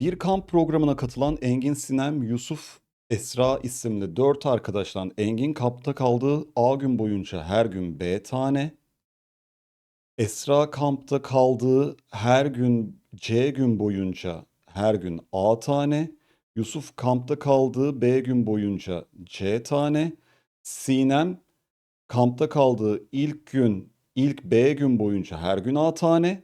Bir kamp programına katılan Engin Sinem, Yusuf, Esra isimli 4 arkadaştan Engin kampta kaldığı A gün boyunca her gün B tane, Esra kampta kaldığı her gün C gün boyunca her gün A tane, Yusuf kampta kaldığı B gün boyunca C tane, Sinem kampta kaldığı ilk gün ilk B gün boyunca her gün A tane,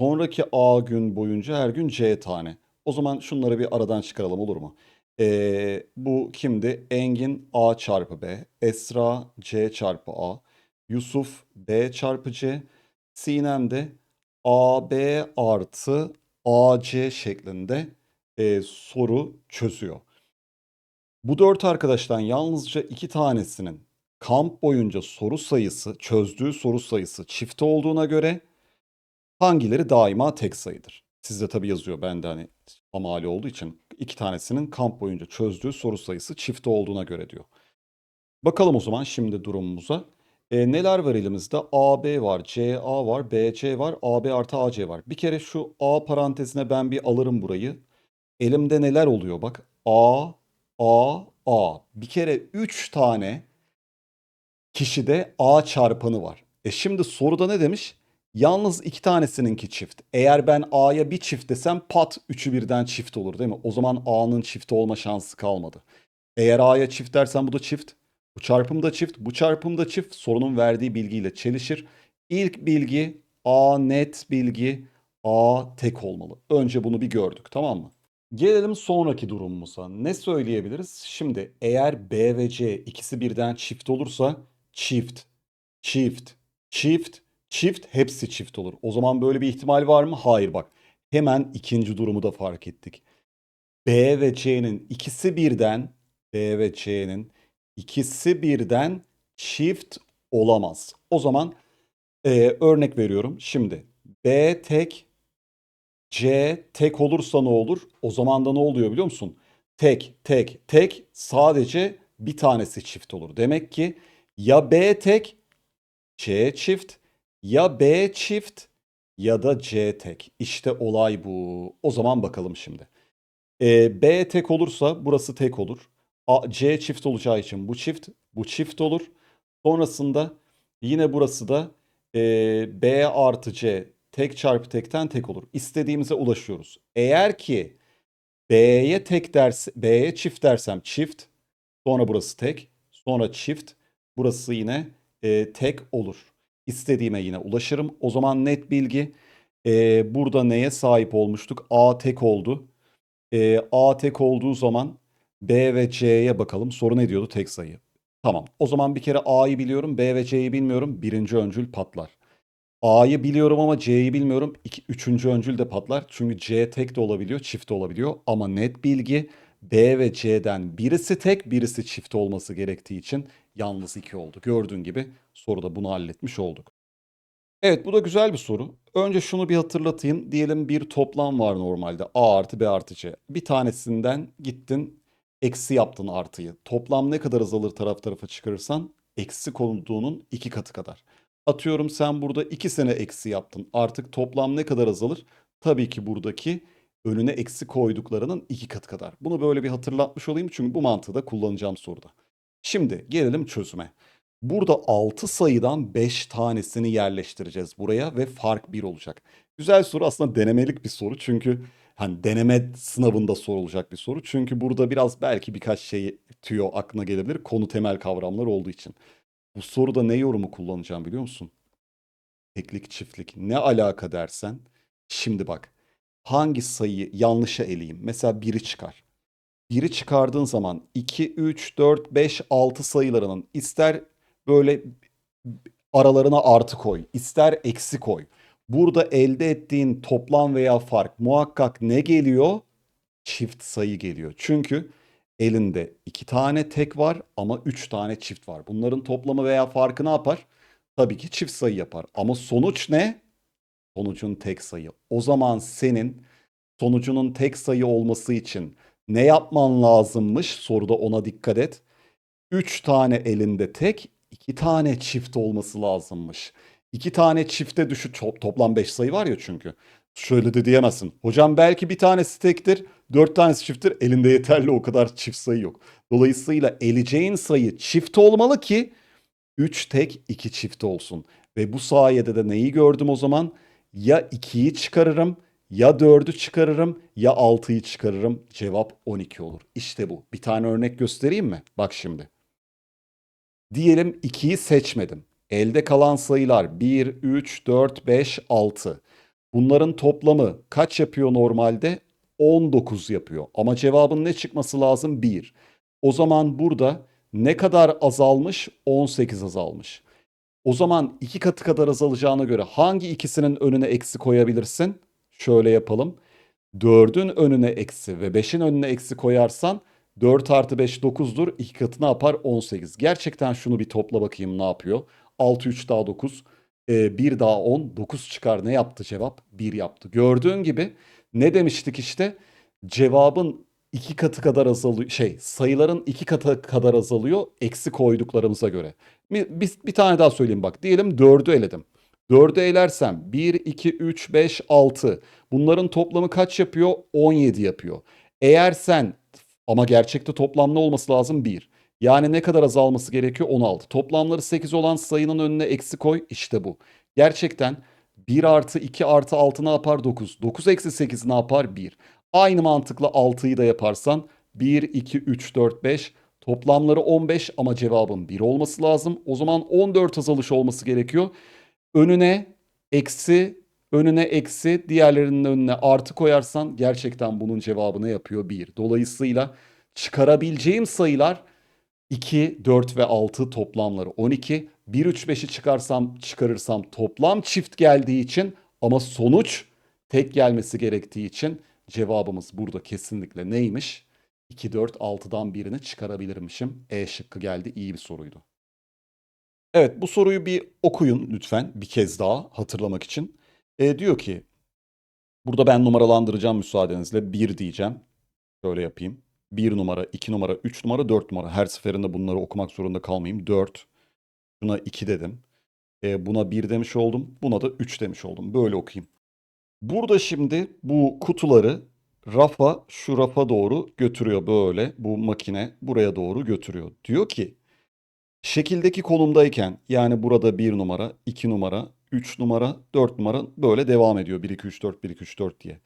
sonraki A gün boyunca her gün C tane. O zaman şunları bir aradan çıkaralım olur mu? Ee, bu kimdi? Engin A çarpı B, Esra C çarpı A, Yusuf B çarpı C, Sinem de AB artı AC şeklinde e, soru çözüyor. Bu dört arkadaştan yalnızca iki tanesinin kamp boyunca soru sayısı, çözdüğü soru sayısı çift olduğuna göre hangileri daima tek sayıdır? Sizde tabii yazıyor ben de hani amali olduğu için iki tanesinin kamp boyunca çözdüğü soru sayısı çift olduğuna göre diyor. Bakalım o zaman şimdi durumumuza. E, neler var elimizde? AB var, CA var, BC var, AB artı AC var. Bir kere şu A parantezine ben bir alırım burayı. Elimde neler oluyor bak. A, A, A. Bir kere 3 tane kişide A çarpanı var. E şimdi soruda ne demiş? Yalnız iki tanesininki çift. Eğer ben A'ya bir çift desem pat üçü birden çift olur değil mi? O zaman A'nın çift olma şansı kalmadı. Eğer A'ya çift dersen bu da çift. Bu çarpım da çift. Bu çarpım da çift. Sorunun verdiği bilgiyle çelişir. İlk bilgi A net bilgi A tek olmalı. Önce bunu bir gördük tamam mı? Gelelim sonraki durumumuza. Ne söyleyebiliriz? Şimdi eğer B ve C ikisi birden çift olursa çift, çift, çift, çift hepsi çift olur. O zaman böyle bir ihtimal var mı? Hayır bak. Hemen ikinci durumu da fark ettik. B ve C'nin ikisi birden B ve C'nin ikisi birden çift olamaz. O zaman e, örnek veriyorum. Şimdi B tek C tek olursa ne olur? O zaman da ne oluyor biliyor musun? Tek, tek, tek sadece bir tanesi çift olur. Demek ki ya B tek, C çift, ya B çift ya da C tek. İşte olay bu. O zaman bakalım şimdi. Ee, B tek olursa burası tek olur. A, C çift olacağı için bu çift, bu çift olur. Sonrasında yine burası da e, B artı C tek çarpı tekten tek olur. İstediğimize ulaşıyoruz. Eğer ki B'ye tek ders, B'ye çift dersem çift, sonra burası tek, sonra çift, burası yine e, tek olur. İstediğime yine ulaşırım. O zaman net bilgi e, burada neye sahip olmuştuk? A tek oldu. E, A tek olduğu zaman B ve C'ye bakalım. Soru ne diyordu? Tek sayı. Tamam. O zaman bir kere A'yı biliyorum, B ve C'yi bilmiyorum. Birinci öncül patlar. A'yı biliyorum ama C'yi bilmiyorum. İki, üçüncü öncül de patlar. Çünkü C tek de olabiliyor, çift de olabiliyor. Ama net bilgi B ve C'den birisi tek, birisi çift olması gerektiği için yalnız iki oldu. Gördüğün gibi soruda bunu halletmiş olduk. Evet bu da güzel bir soru. Önce şunu bir hatırlatayım. Diyelim bir toplam var normalde. A artı B artı C. Bir tanesinden gittin eksi yaptın artıyı. Toplam ne kadar azalır taraf tarafa çıkarırsan eksi konduğunun iki katı kadar. Atıyorum sen burada iki sene eksi yaptın. Artık toplam ne kadar azalır? Tabii ki buradaki önüne eksi koyduklarının iki katı kadar. Bunu böyle bir hatırlatmış olayım çünkü bu mantığı da kullanacağım soruda. Şimdi gelelim çözüme. Burada 6 sayıdan 5 tanesini yerleştireceğiz buraya ve fark 1 olacak. Güzel soru aslında denemelik bir soru çünkü hani deneme sınavında sorulacak bir soru. Çünkü burada biraz belki birkaç şey tüyo aklına gelebilir konu temel kavramlar olduğu için. Bu soruda ne yorumu kullanacağım biliyor musun? Teklik çiftlik ne alaka dersen şimdi bak hangi sayıyı yanlışa eleyeyim? Mesela 1'i çıkar. 1'i çıkardığın zaman 2, 3, 4, 5, 6 sayılarının ister böyle aralarına artı koy, ister eksi koy. Burada elde ettiğin toplam veya fark muhakkak ne geliyor? Çift sayı geliyor. Çünkü elinde iki tane tek var ama üç tane çift var. Bunların toplamı veya farkı ne yapar? Tabii ki çift sayı yapar. Ama sonuç ne? Sonucun tek sayı. O zaman senin sonucunun tek sayı olması için ne yapman lazımmış? Soruda ona dikkat et. 3 tane elinde tek, 2 tane çift olması lazımmış. 2 tane çifte düşü to- toplam 5 sayı var ya çünkü. Şöyle de diyemezsin. Hocam belki bir tanesi tektir, dört tanesi çifttir. Elinde yeterli o kadar çift sayı yok. Dolayısıyla eleceğin sayı çift olmalı ki 3 tek 2 çift olsun. Ve bu sayede de neyi gördüm o zaman? Ya 2'yi çıkarırım, ya 4'ü çıkarırım, ya 6'yı çıkarırım. Cevap 12 olur. İşte bu. Bir tane örnek göstereyim mi? Bak şimdi. Diyelim 2'yi seçmedim. Elde kalan sayılar 1, 3, 4, 5, 6. Bunların toplamı kaç yapıyor normalde? 19 yapıyor. Ama cevabın ne çıkması lazım? 1. O zaman burada ne kadar azalmış? 18 azalmış. O zaman iki katı kadar azalacağına göre hangi ikisinin önüne eksi koyabilirsin? Şöyle yapalım. 4'ün önüne eksi ve 5'in önüne eksi koyarsan 4 artı 5 9'dur. İki katı ne yapar? 18. Gerçekten şunu bir topla bakayım ne yapıyor? 6 3 daha 9. 1 daha 10. 9 çıkar. Ne yaptı cevap? 1 yaptı. Gördüğün gibi ne demiştik işte? Cevabın iki katı kadar azalıyor. Şey sayıların iki katı kadar azalıyor. Eksi koyduklarımıza göre. Bir, bir, bir tane daha söyleyeyim bak. Diyelim 4'ü eledim. 4'ü elersem 1, 2, 3, 5, 6. Bunların toplamı kaç yapıyor? 17 yapıyor. Eğer sen ama gerçekte toplam ne olması lazım? 1. Yani ne kadar azalması gerekiyor? 16. Toplamları 8 olan sayının önüne eksi koy. İşte bu. Gerçekten 1 artı 2 artı 6 ne yapar? 9. 9 eksi 8 ne yapar? 1. Aynı mantıkla 6'yı da yaparsan 1, 2, 3, 4, 5. Toplamları 15 ama cevabın 1 olması lazım. O zaman 14 azalış olması gerekiyor. Önüne eksi, önüne eksi, diğerlerinin önüne artı koyarsan gerçekten bunun cevabı ne yapıyor? 1. Dolayısıyla çıkarabileceğim sayılar 2, 4 ve 6 toplamları 12. 1, 3, 5'i çıkarsam çıkarırsam toplam çift geldiği için ama sonuç tek gelmesi gerektiği için cevabımız burada kesinlikle neymiş? 2, 4, 6'dan birini çıkarabilirmişim. E şıkkı geldi. İyi bir soruydu. Evet bu soruyu bir okuyun lütfen bir kez daha hatırlamak için. E, diyor ki burada ben numaralandıracağım müsaadenizle 1 diyeceğim. Şöyle yapayım. 1 numara, 2 numara, 3 numara, 4 numara. Her seferinde bunları okumak zorunda kalmayayım. 4. Buna 2 dedim. E, buna 1 demiş oldum. Buna da 3 demiş oldum. Böyle okuyayım. Burada şimdi bu kutuları rafa şu rafa doğru götürüyor böyle. Bu makine buraya doğru götürüyor. Diyor ki şekildeki konumdayken yani burada 1 numara, 2 numara, 3 numara, 4 numara böyle devam ediyor. 1, 2, 3, 4, 1, 2, 3, 4 diye.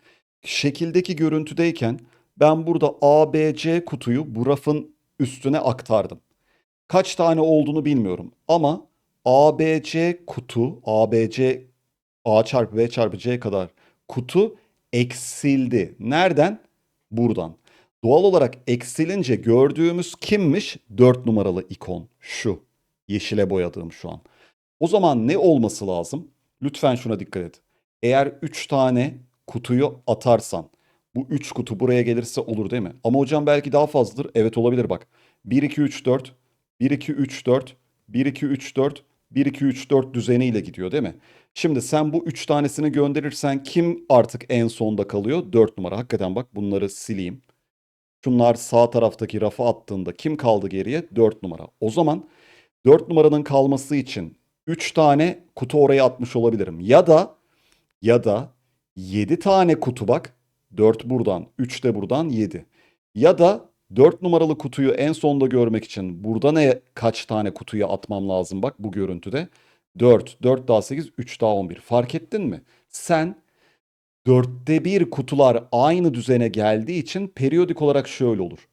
Şekildeki görüntüdeyken ben burada A, B, C kutuyu bu rafın üstüne aktardım. Kaç tane olduğunu bilmiyorum ama A, B, C kutu, A, B, C, A çarpı B çarpı C kadar kutu eksildi. Nereden? Buradan. Doğal olarak eksilince gördüğümüz kimmiş? 4 numaralı ikon. Şu. Yeşile boyadığım şu an. O zaman ne olması lazım? Lütfen şuna dikkat et. Eğer 3 tane kutuyu atarsan bu 3 kutu buraya gelirse olur değil mi? Ama hocam belki daha fazladır. Evet olabilir bak. 1 2 3 4 1 2 3 4 1 2 3 4 1 2 3 4 düzeniyle gidiyor değil mi? Şimdi sen bu 3 tanesini gönderirsen kim artık en sonda kalıyor? 4 numara. Hakikaten bak bunları sileyim. Şunlar sağ taraftaki rafa attığında kim kaldı geriye? 4 numara. O zaman 4 numaranın kalması için 3 tane kutu oraya atmış olabilirim. Ya da ya da 7 tane kutu bak. 4 buradan, 3 de buradan 7. Ya da 4 numaralı kutuyu en sonda görmek için burada ne kaç tane kutuya atmam lazım bak bu görüntüde. 4, 4 daha 8, 3 daha 11. Fark ettin mi? Sen dörtte bir kutular aynı düzene geldiği için periyodik olarak şöyle olur.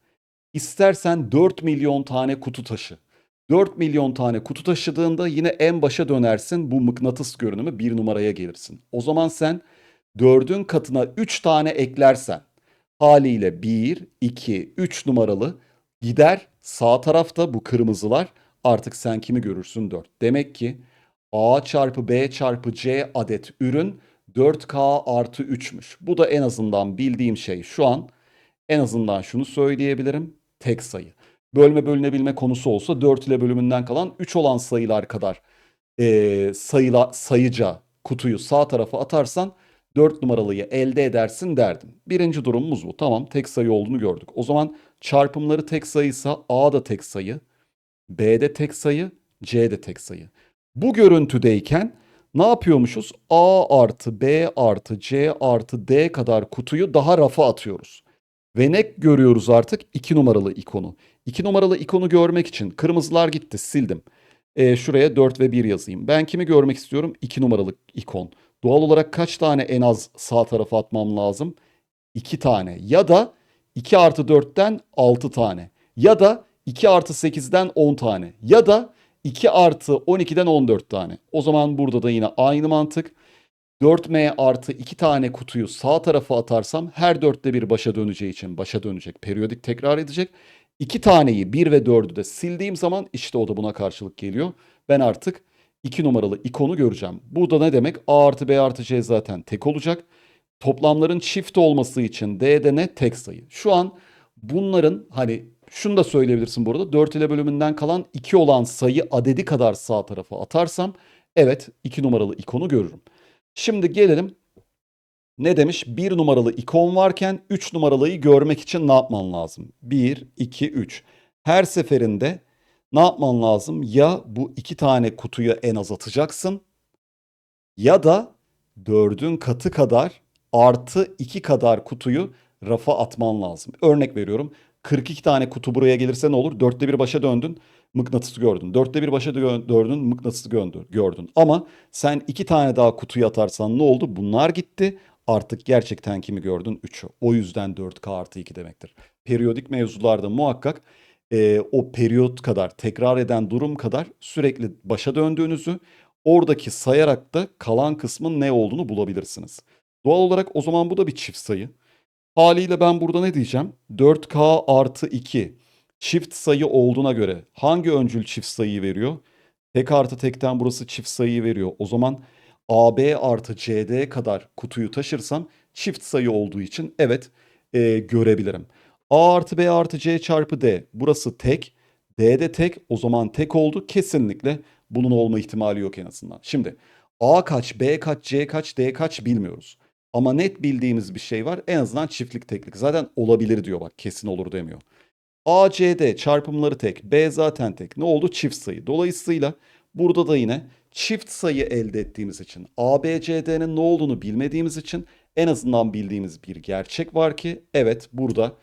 İstersen 4 milyon tane kutu taşı. 4 milyon tane kutu taşıdığında yine en başa dönersin. Bu mıknatıs görünümü bir numaraya gelirsin. O zaman sen 4'ün katına 3 tane eklersen haliyle 1, 2, 3 numaralı gider sağ tarafta bu kırmızılar artık sen kimi görürsün 4. Demek ki A çarpı B çarpı C adet ürün 4K artı 3'müş. Bu da en azından bildiğim şey şu an en azından şunu söyleyebilirim. Tek sayı. Bölme bölünebilme konusu olsa 4 ile bölümünden kalan 3 olan sayılar kadar e, sayıla, sayıca kutuyu sağ tarafa atarsan 4 numaralıyı elde edersin derdim. Birinci durumumuz bu. Tamam tek sayı olduğunu gördük. O zaman çarpımları tek sayıysa A da tek sayı, B de tek sayı, C de tek sayı. Bu görüntüdeyken Ne yapıyormuşuz? A artı B artı C artı D kadar kutuyu daha rafa atıyoruz. Ve ne görüyoruz artık? 2 numaralı ikonu. 2 numaralı ikonu görmek için kırmızılar gitti sildim. Ee, şuraya 4 ve 1 yazayım. Ben kimi görmek istiyorum? 2 numaralı ikon. Doğal olarak kaç tane en az sağ tarafa atmam lazım? 2 tane. Ya da 2 artı 4'ten 6 tane. Ya da 2 artı 8'den 10 tane. Ya da 2 artı 12'den 14 tane. O zaman burada da yine aynı mantık. 4M artı 2 tane kutuyu sağ tarafa atarsam her dörtte bir başa döneceği için başa dönecek. Periyodik tekrar edecek. 2 taneyi 1 ve 4'ü de sildiğim zaman işte o da buna karşılık geliyor. Ben artık 2 numaralı ikonu göreceğim. Bu da ne demek? A artı B artı C zaten tek olacak. Toplamların çift olması için D de ne? Tek sayı. Şu an bunların hani şunu da söyleyebilirsin bu arada. 4 ile bölümünden kalan 2 olan sayı adedi kadar sağ tarafa atarsam evet 2 numaralı ikonu görürüm. Şimdi gelelim ne demiş? 1 numaralı ikon varken 3 numaralıyı görmek için ne yapman lazım? 1, 2, 3. Her seferinde ne yapman lazım? Ya bu iki tane kutuyu en az atacaksın ya da 4'ün katı kadar artı 2 kadar kutuyu rafa atman lazım. Örnek veriyorum. 42 tane kutu buraya gelirse ne olur? Dörtte bir başa döndün, mıknatısı gördün. Dörtte bir başa dö- döndün, mıknatısı gördün. Ama sen iki tane daha kutuyu atarsan ne oldu? Bunlar gitti. Artık gerçekten kimi gördün? 3'ü. O yüzden 4K artı 2 demektir. Periyodik mevzularda muhakkak e, o periyot kadar, tekrar eden durum kadar sürekli başa döndüğünüzü, oradaki sayarak da kalan kısmın ne olduğunu bulabilirsiniz. Doğal olarak o zaman bu da bir çift sayı. Haliyle ben burada ne diyeceğim? 4K artı 2 çift sayı olduğuna göre hangi öncül çift sayıyı veriyor? Tek artı tekten burası çift sayıyı veriyor. O zaman AB artı CD kadar kutuyu taşırsam çift sayı olduğu için evet e, görebilirim. A artı B artı C çarpı D burası tek. D de tek o zaman tek oldu. Kesinlikle bunun olma ihtimali yok en azından. Şimdi A kaç, B kaç, C kaç, D kaç bilmiyoruz. Ama net bildiğimiz bir şey var. En azından çiftlik teklik. Zaten olabilir diyor bak kesin olur demiyor. A, C, D çarpımları tek. B zaten tek. Ne oldu? Çift sayı. Dolayısıyla burada da yine çift sayı elde ettiğimiz için A, B, C, D'nin ne olduğunu bilmediğimiz için en azından bildiğimiz bir gerçek var ki evet burada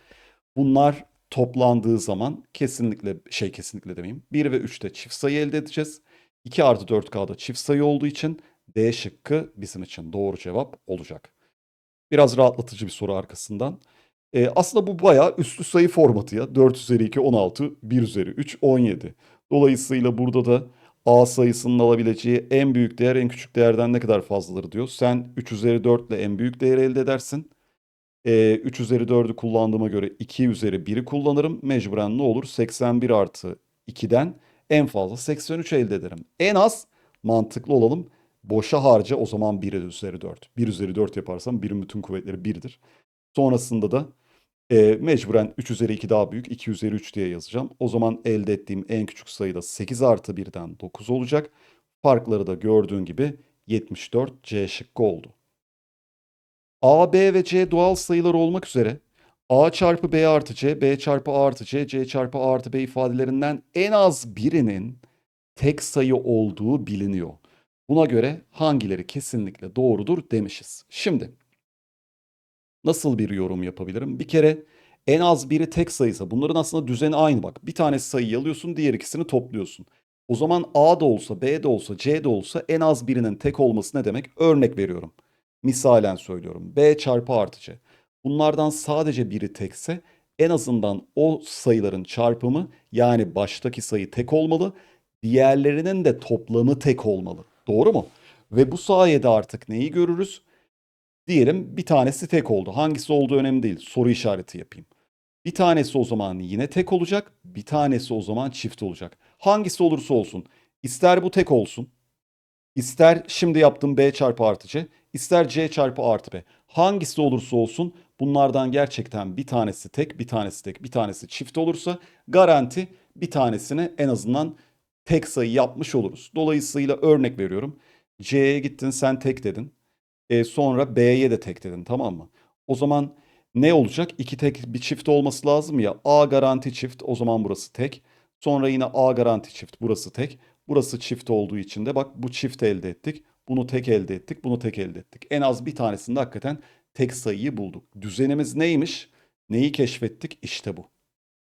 bunlar toplandığı zaman kesinlikle şey kesinlikle demeyeyim 1 ve 3'te çift sayı elde edeceğiz. 2 artı 4K'da çift sayı olduğu için D şıkkı bizim için doğru cevap olacak. Biraz rahatlatıcı bir soru arkasından. Ee, aslında bu bayağı üslü sayı formatı ya. 4 üzeri 2 16, 1 üzeri 3 17. Dolayısıyla burada da A sayısının alabileceği en büyük değer en küçük değerden ne kadar fazladır diyor. Sen 3 üzeri 4 ile en büyük değeri elde edersin. Ee, 3 üzeri 4'ü kullandığıma göre 2 üzeri 1'i kullanırım. Mecburen ne olur? 81 artı 2'den en fazla 83 elde ederim. En az mantıklı olalım. Boşa harca o zaman 1 üzeri 4. 1 üzeri 4 yaparsam 1'in bütün kuvvetleri 1'dir. Sonrasında da e, mecburen 3 üzeri 2 daha büyük 2 üzeri 3 diye yazacağım. O zaman elde ettiğim en küçük sayı da 8 artı 1'den 9 olacak. Farkları da gördüğün gibi 74 C şıkkı oldu. A, B ve C doğal sayılar olmak üzere A çarpı B artı C, B çarpı A artı C, C çarpı A artı B ifadelerinden en az birinin tek sayı olduğu biliniyor. Buna göre hangileri kesinlikle doğrudur demişiz. Şimdi nasıl bir yorum yapabilirim? Bir kere en az biri tek sayısa bunların aslında düzeni aynı bak. Bir tane sayıyı alıyorsun diğer ikisini topluyorsun. O zaman A da olsa B de olsa C de olsa en az birinin tek olması ne demek? Örnek veriyorum. Misalen söylüyorum. B çarpı artı C. Bunlardan sadece biri tekse en azından o sayıların çarpımı yani baştaki sayı tek olmalı. Diğerlerinin de toplamı tek olmalı. Doğru mu? Ve bu sayede artık neyi görürüz? Diyelim bir tanesi tek oldu. Hangisi olduğu önemli değil. Soru işareti yapayım. Bir tanesi o zaman yine tek olacak. Bir tanesi o zaman çift olacak. Hangisi olursa olsun. İster bu tek olsun. ister şimdi yaptığım B çarpı artı C. ister C çarpı artı B. Hangisi olursa olsun bunlardan gerçekten bir tanesi tek, bir tanesi tek, bir tanesi çift olursa garanti bir tanesine en azından tek sayı yapmış oluruz. Dolayısıyla örnek veriyorum. C'ye gittin sen tek dedin. E, sonra B'ye de tek dedin tamam mı? O zaman ne olacak? İki tek bir çift olması lazım ya. A garanti çift o zaman burası tek. Sonra yine A garanti çift burası tek. Burası çift olduğu için de bak bu çift elde ettik. Bunu tek elde ettik, bunu tek elde ettik. En az bir tanesinde hakikaten tek sayıyı bulduk. Düzenimiz neymiş? Neyi keşfettik? İşte bu.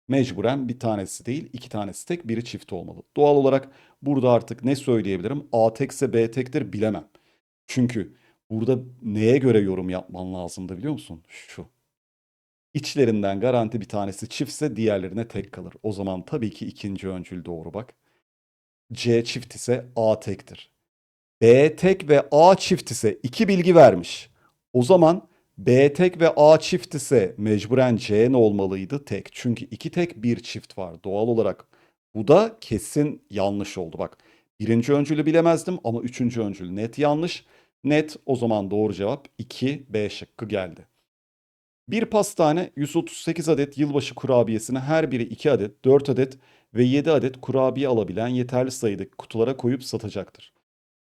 Mecburen bir tanesi değil, iki tanesi tek, biri çift olmalı. Doğal olarak burada artık ne söyleyebilirim? A tekse B tektir bilemem. Çünkü burada neye göre yorum yapman lazımdı biliyor musun? Şu. İçlerinden garanti bir tanesi çiftse diğerlerine tek kalır. O zaman tabii ki ikinci öncül doğru bak. C çift ise A tektir. B tek ve A çift ise iki bilgi vermiş. O zaman B tek ve A çift ise mecburen C ne olmalıydı? Tek. Çünkü iki tek bir çift var doğal olarak. Bu da kesin yanlış oldu. Bak birinci öncülü bilemezdim ama üçüncü öncül net yanlış. Net o zaman doğru cevap 2 B şıkkı geldi. Bir pastane 138 adet yılbaşı kurabiyesini her biri 2 adet, 4 adet ve 7 adet kurabiye alabilen yeterli sayıdaki kutulara koyup satacaktır.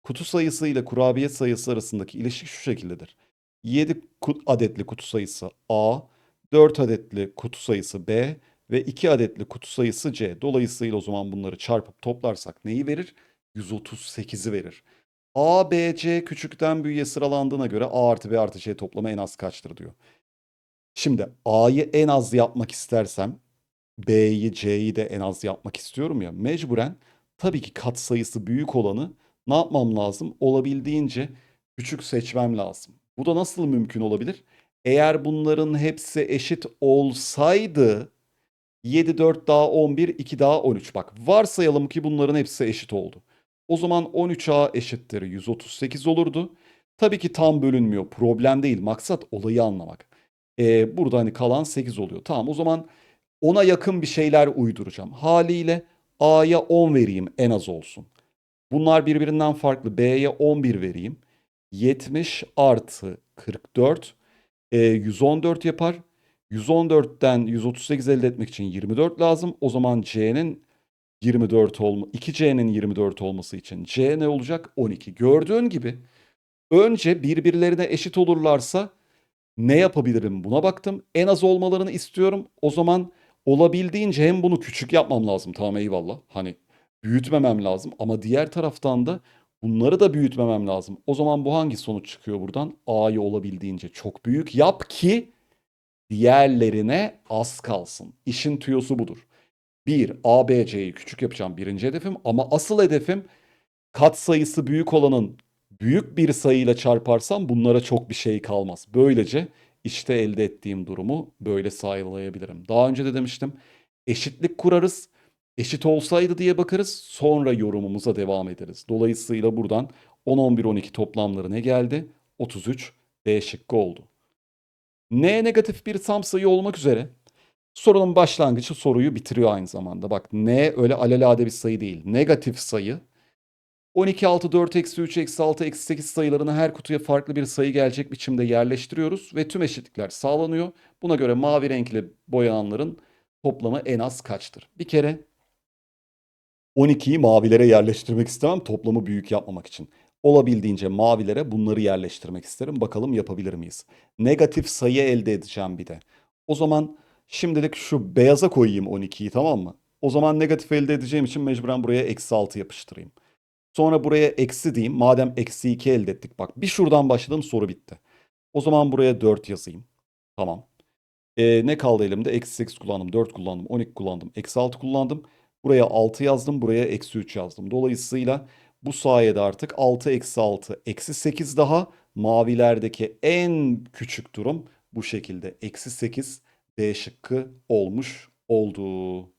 Kutu sayısı ile kurabiye sayısı arasındaki ilişki şu şekildedir. 7 adetli kutu sayısı A, 4 adetli kutu sayısı B ve 2 adetli kutu sayısı C. Dolayısıyla o zaman bunları çarpıp toplarsak neyi verir? 138'i verir. A, B, C küçükten büyüğe sıralandığına göre A artı B artı C toplamı en az kaçtır diyor. Şimdi A'yı en az yapmak istersem B'yi, C'yi de en az yapmak istiyorum ya. Mecburen tabii ki kat sayısı büyük olanı ne yapmam lazım? Olabildiğince küçük seçmem lazım. Bu da nasıl mümkün olabilir? Eğer bunların hepsi eşit olsaydı 7, 4 daha 11, 2 daha 13. Bak varsayalım ki bunların hepsi eşit oldu. O zaman 13A eşittir 138 olurdu. Tabii ki tam bölünmüyor. Problem değil. Maksat olayı anlamak. Ee, burada hani kalan 8 oluyor. Tamam o zaman ona yakın bir şeyler uyduracağım. Haliyle A'ya 10 vereyim en az olsun. Bunlar birbirinden farklı. B'ye 11 vereyim. 70 artı 44 e, 114 yapar. 114'ten 138 elde etmek için 24 lazım. O zaman C'nin 24 olma 2C'nin 24 olması için C ne olacak? 12. Gördüğün gibi önce birbirlerine eşit olurlarsa ne yapabilirim buna baktım. En az olmalarını istiyorum. O zaman olabildiğince hem bunu küçük yapmam lazım. Tamam eyvallah. Hani büyütmemem lazım ama diğer taraftan da bunları da büyütmemem lazım. O zaman bu hangi sonuç çıkıyor buradan? A'yı olabildiğince çok büyük yap ki diğerlerine az kalsın. İşin tüyosu budur. Bir, A, B, C'yi küçük yapacağım birinci hedefim ama asıl hedefim kat sayısı büyük olanın büyük bir sayıyla çarparsam bunlara çok bir şey kalmaz. Böylece işte elde ettiğim durumu böyle sağlayabilirim. Daha önce de demiştim eşitlik kurarız. Eşit olsaydı diye bakarız sonra yorumumuza devam ederiz. Dolayısıyla buradan 10, 11, 12 toplamları ne geldi? 33 D şıkkı oldu. N negatif bir tam sayı olmak üzere sorunun başlangıcı soruyu bitiriyor aynı zamanda. Bak N öyle alelade bir sayı değil. Negatif sayı 12, 6, 4, eksi 3, eksi 6, eksi 8 sayılarını her kutuya farklı bir sayı gelecek biçimde yerleştiriyoruz ve tüm eşitlikler sağlanıyor. Buna göre mavi renkle boyananların toplamı en az kaçtır? Bir kere 12'yi mavilere yerleştirmek istemem toplamı büyük yapmamak için. Olabildiğince mavilere bunları yerleştirmek isterim. Bakalım yapabilir miyiz? Negatif sayı elde edeceğim bir de. O zaman şimdilik şu beyaza koyayım 12'yi tamam mı? O zaman negatif elde edeceğim için mecburen buraya eksi 6 yapıştırayım. Sonra buraya eksi diyeyim. Madem eksi 2 elde ettik. Bak bir şuradan başladım soru bitti. O zaman buraya 4 yazayım. Tamam. Ee, ne kaldı elimde? Eksi 8 kullandım. 4 kullandım. 12 kullandım. Eksi 6 kullandım. Buraya 6 yazdım. Buraya eksi 3 yazdım. Dolayısıyla bu sayede artık 6 eksi 6 eksi 8 daha mavilerdeki en küçük durum bu şekilde. Eksi 8 D şıkkı olmuş oldu.